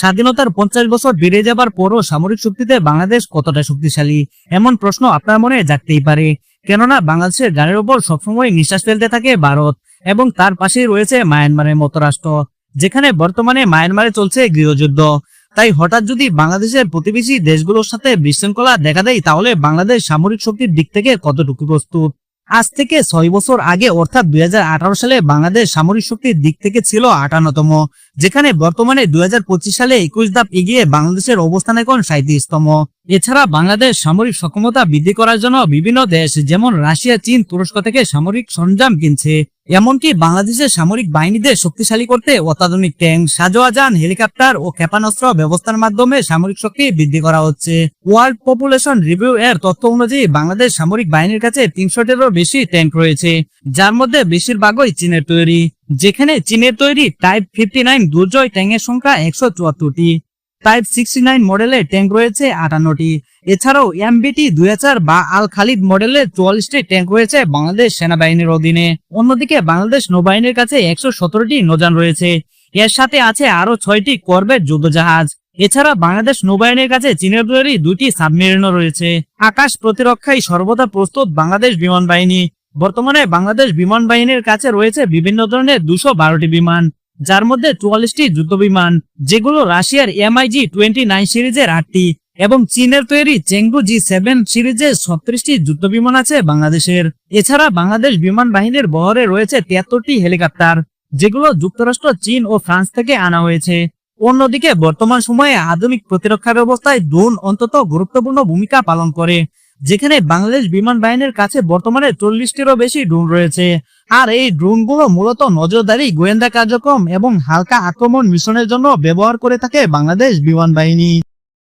স্বাধীনতার পঞ্চাশ বছর বেড়ে যাবার পরও সামরিক শক্তিতে বাংলাদেশ কতটা শক্তিশালী? এমন প্রশ্ন আপনার মনে জাগতেই পারে। কেননা বাংলাদেশের গানের উপর সবসময় নিঃশ্বাস ফেলতে থাকে ভারত এবং তার পাশেই রয়েছে মায়ানমারের মতো রাষ্ট্র, যেখানে বর্তমানে মায়ানমারে চলছে গৃহযুদ্ধ। তাই হঠাৎ যদি বাংলাদেশের প্রতিবেশী দেশগুলোর সাথে বিশৃঙ্খলা দেখা দেয়, তাহলে বাংলাদেশ সামরিক শক্তির দিক থেকে কতটুকু প্রস্তুত? আজ থেকে ছয় বছর আগে, অর্থাৎ দুই হাজার আঠারো সালে বাংলাদেশ সামরিক শক্তির দিক থেকে ছিল আটান্নতম, যেখানে বর্তমানে দুই হাজার পঁচিশ সালে একুশ ধাপ এগিয়ে বাংলাদেশের অবস্থান এখন সাঁত্রিশতম এছাড়া বাংলাদেশ সামরিক সক্ষমতা বৃদ্ধি করার জন্য বিভিন্ন দেশ, যেমন রাশিয়া, চীন, তুরস্ক থেকে সামরিক সরঞ্জাম কিনছে। এমনকি বাংলাদেশের সামরিক বাহিনীদের শক্তিশালী করতে অত্যাধুনিক ট্যাঙ্ক, সাজোয়াজান, হেলিকপ্টার ও ক্ষেপণাস্ত্র ব্যবস্থার মাধ্যমে সামরিক শক্তি বৃদ্ধি করা হচ্ছে। ওয়ার্ল্ড পপুলেশন রিভিউ এর তথ্য অনুযায়ী বাংলাদেশ সামরিক বাহিনীর কাছে তিনশোটিরও বেশি ট্যাঙ্ক রয়েছে, যার মধ্যে বেশিরভাগই চীনের তৈরি, যেখানে চীনের তৈরি টাইপ ফিফটি নাইন দুর্জয় ট্যাঙ্কের সংখ্যা একশো চুয়াত্তরটি। টাইপ সিক্সটি নাইন মডেলের ট্যাঙ্ক রয়েছে আটান্নটি। এছাড়াও এমবিটি দুই হাজার বা আল খালিদ মডেলের চুয়াল্লিশটি ট্যাঙ্ক রয়েছে বাংলাদেশ সেনাবাহিনীর অধীনে। অন্যদিকে বাংলাদেশ নৌবাহিনীর কাছে একশো সতেরোটি নৌযান রয়েছে। এর সাথে আছে আরও ছয়টি করবেট যুদ্ধজাহাজ। এছাড়া বাংলাদেশ নৌবাহিনীর কাছে চীনের তৈরি দুটি সাবমেরিনও রয়েছে। আকাশ প্রতিরক্ষায় সর্বদা প্রস্তুত বাংলাদেশ বিমান বাহিনী। বর্তমানে বাংলাদেশ বিমান বাহিনীর কাছে রয়েছে বিভিন্ন ধরনের দুশো বারোটি বিমান। যার মধ্যে চুয়াল্লিশটি যুদ্ধ বিমান যেগুলো রাশিয়ার এমআইজি টোয়েন্টি নাইন সিরিজের আটটি এবং চীনের তৈরি চেঙ্গু জি সেভেন সিরিজের ছত্রিশটি যুদ্ধ বিমান আছে বাংলাদেশের। এছাড়া বাংলাদেশ বিমান বাহিনীর বহরে রয়েছে তিয়াত্তরটি হেলিকপ্টার, যেগুলো যুক্তরাষ্ট্র, চীন ও ফ্রান্স থেকে আনা হয়েছে। অন্যদিকে বর্তমান সময়ে আধুনিক প্রতিরক্ষা ব্যবস্থায় ড্রোন অন্তত গুরুত্বপূর্ণ ভূমিকা পালন করে। যেখানে বাংলাদেশ বিমান বাহিনীর কাছে বর্তমানে চল্লিশটিরও বেশি ড্রোন রয়েছে। আর এই ড্রোনগুলো মূলত নজরদারি, গোয়েন্দা কার্যক্রম এবং হালকা আক্রমণ মিশনের জন্য ব্যবহার করে থাকে বাংলাদেশ বিমান বাহিনী।